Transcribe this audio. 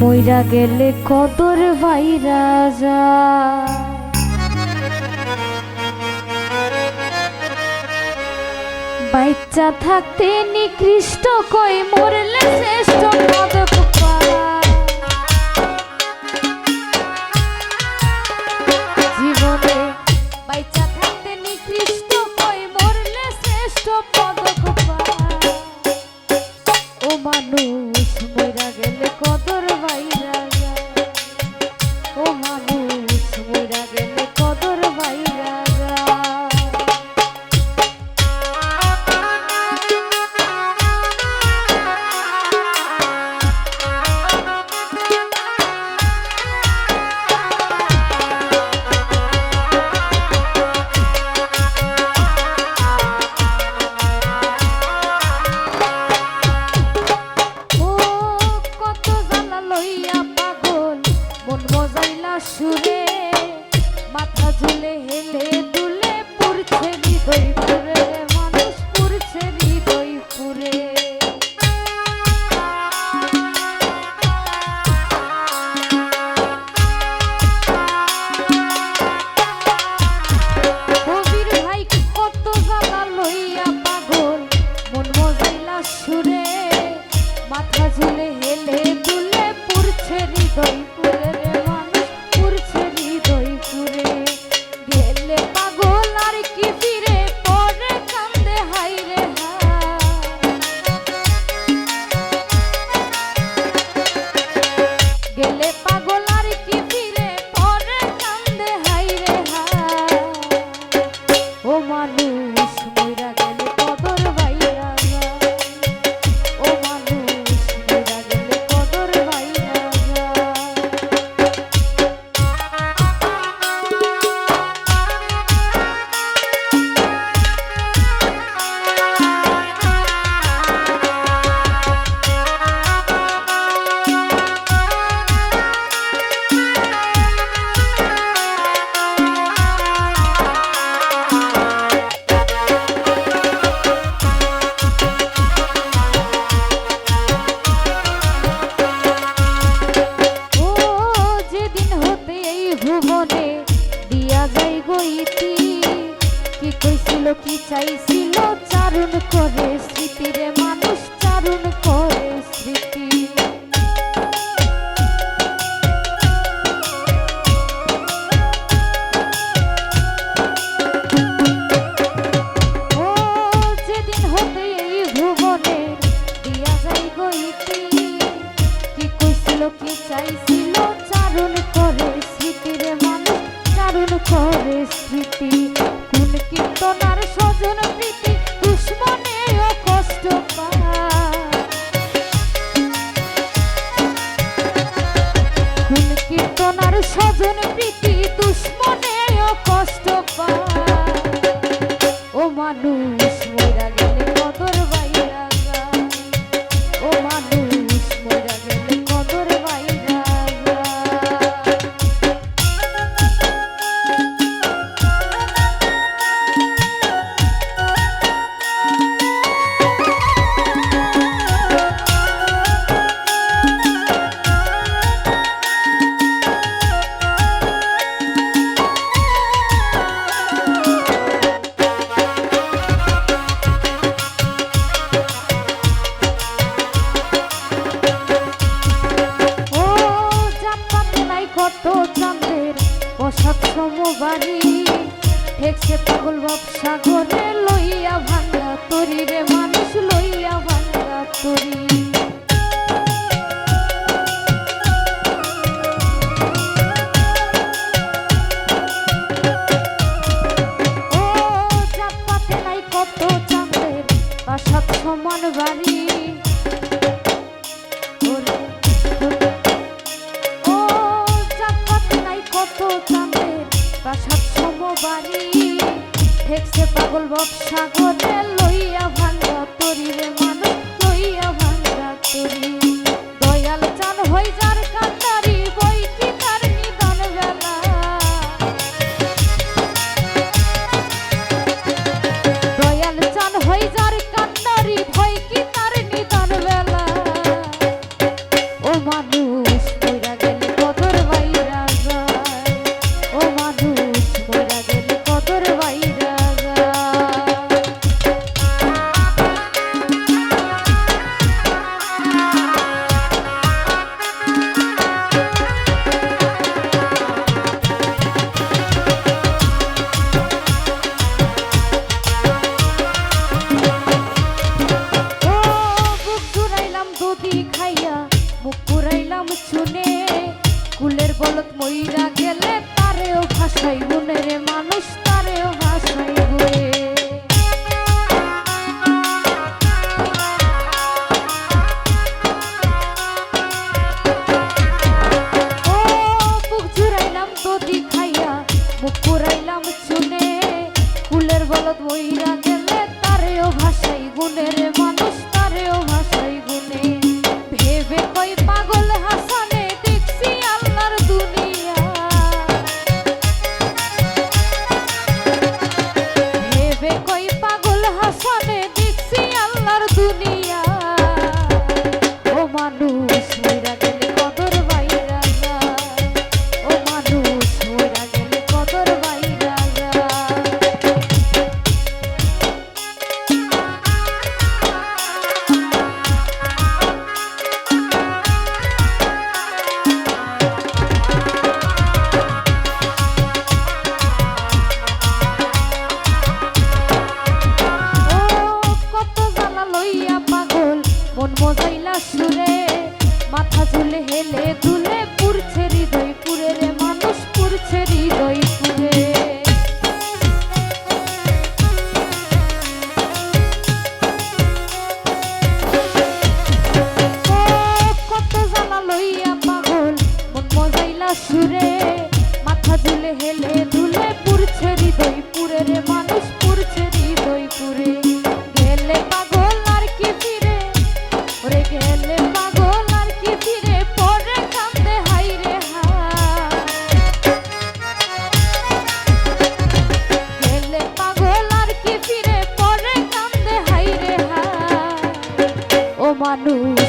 মইরা গেলে কদর ভাই রাজা বাচ্চা থাকতে নিকৃষ্ট কই মরলে শ্রেষ্ঠ পদক সাজলে চাইছিল চারণ করে, স্মৃতিরে মানুষ চারণ করে স্মৃতি। কি চাইছিল, চারণ করে, স্মৃতিরে মানুষ চারণ করে স্মৃতি। আর স্বজন প্রীতি দুশ্মনেও কষ্ট। করে লইয়া ভাঙা তরি রে, মানুষ লইয়া ভাঙা তরি। সমান বাড়ি। ও চাপাত নাই কত চাঁদের প্রাসাদ সম বাড়ি। দেখছে পাগল বক্সা ঘরে লইয়া ভাঙ্গা তরি রে মানুষ লইয়া ভাঙ্গা তরি। দয়াল চান হই যার ভাসাই গুনে মানুষ।